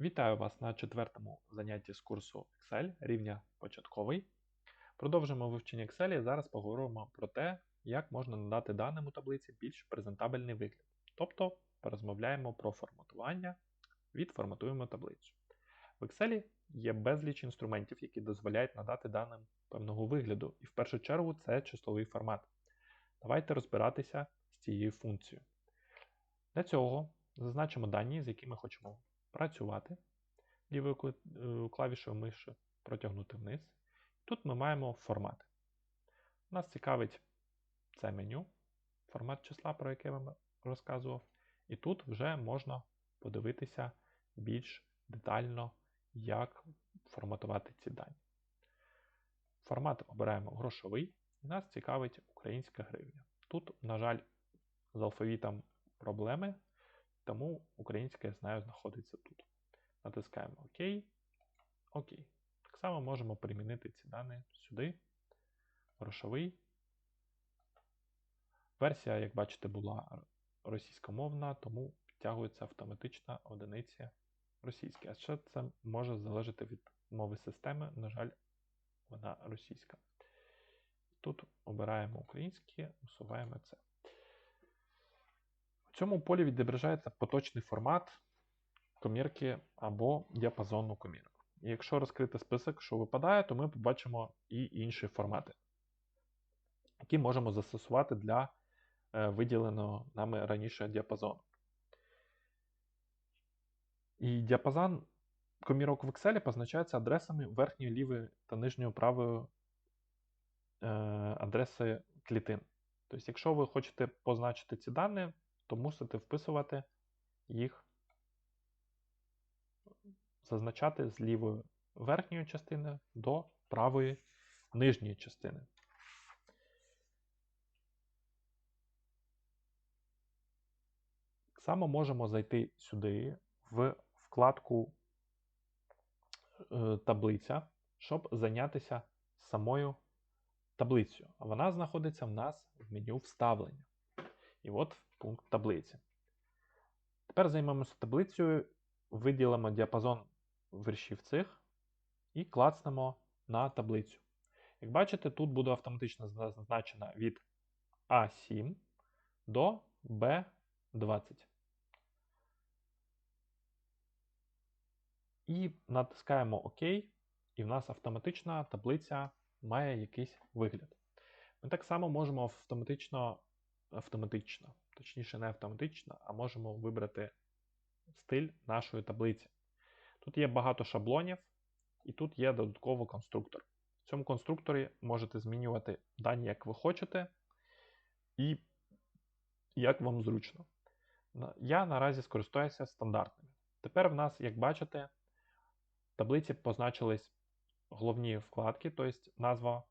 Вітаю вас на четвертому занятті з курсу Excel рівня початковий. Продовжимо вивчення Excel і зараз поговоримо про те, як можна надати даним у таблиці більш презентабельний вигляд. Тобто порозмовляємо про форматування, відформатуємо таблицю. В Excel є безліч інструментів, які дозволяють надати даним певного вигляду, і в першу чергу це числовий формат. Давайте розбиратися з цією функцією. Для цього зазначимо дані, з якими хочемо працювати лівою е, клавішою миші протягнути вниз. Тут ми маємо формат. Нас цікавить це меню, формат числа, про яке я вам розказував. І тут вже можна подивитися більш детально, як форматувати ці дані. Формат обираємо грошовий, і нас цікавить українська гривня. Тут, на жаль, з алфавітом проблеми, тому українська, я знаю, знаходиться тут. Натискаємо ОК. ОК. Так само можемо примінити ці дані сюди. Грошовий. Версія, як бачите, була російськомовна, тому підтягується автоматично одиниці російські. А ще це може залежати від мови системи, на жаль, вона російська. Тут обираємо українське, усуваємо це. Цьому полі відображається поточний формат комірки або діапазонну комірку. І якщо розкрити список, що випадає, то ми побачимо і інші формати, які можемо застосувати для е, виділеного нами раніше діапазону. І діапазон комірок в Excel позначається адресами верхньої лівої та нижньої правої е, адреси клітин. Тобто, якщо ви хочете позначити ці дані, то мусите вписувати їх, зазначати з лівої верхньої частини до правої нижньої частини. Само можемо зайти сюди в вкладку е, таблиця, щоб зайнятися самою таблицею. Вона знаходиться в нас в меню вставлення. І от пункт таблиці. Тепер займемося таблицею, виділимо діапазон вершів цих і клацнемо на таблицю. Як бачите, тут буде автоматично зазначена від А7 до Б20. І натискаємо ОК, і в нас автоматична таблиця має якийсь вигляд. Ми так само можемо автоматично автоматично. Точніше, не автоматично, а можемо вибрати стиль нашої таблиці. Тут є багато шаблонів, і тут є додатково конструктор. В цьому конструкторі можете змінювати дані, як ви хочете, і як вам зручно. Я наразі скористаюся стандартними. Тепер в нас, як бачите, в таблиці позначились головні вкладки, тобто назва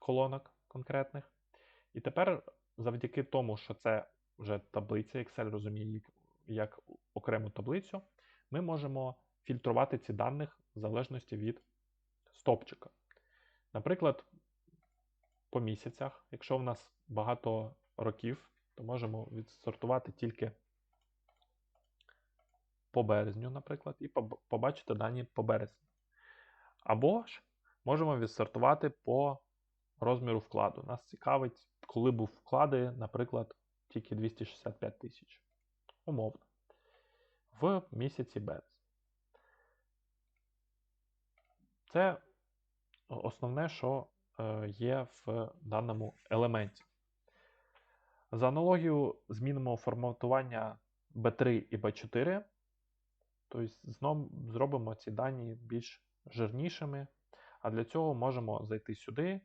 колонок конкретних. І тепер завдяки тому, що це вже таблиця, Excel розуміє як окрему таблицю, ми можемо фільтрувати ці даних в залежності від стопчика. Наприклад, по місяцях, якщо в нас багато років, то можемо відсортувати тільки по березню, наприклад, і побачити дані по березню. Або ж можемо відсортувати по розміру вкладу. Нас цікавить коли був вклади, наприклад, тільки 265 тисяч. Умовно. В місяці березня. Це основне, що е, є в даному елементі. За аналогію змінимо форматування B3 і B4. Тобто, знову зробимо ці дані більш жирнішими. А для цього можемо зайти сюди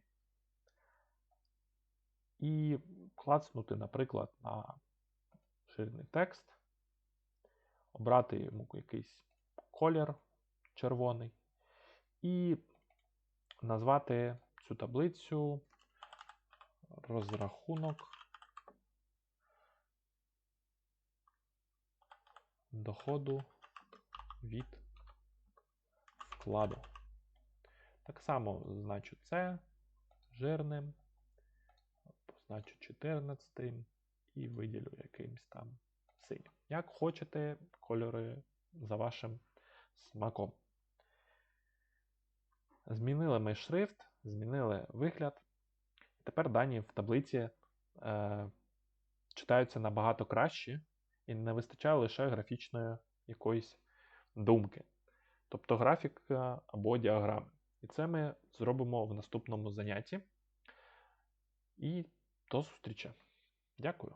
і клацнути, наприклад, на жирний текст, обрати йому якийсь колір червоний, і назвати цю таблицю розрахунок доходу від вкладу. Так само значу це жирним позначу 14 і виділю якимось там синім. Як хочете, кольори за вашим смаком. Змінили ми шрифт, змінили вигляд. Тепер дані в таблиці е, читаються набагато краще і не вистачає лише графічної якоїсь думки. Тобто графіка або діаграми. І це ми зробимо в наступному занятті. І до зустрічі. Дякую.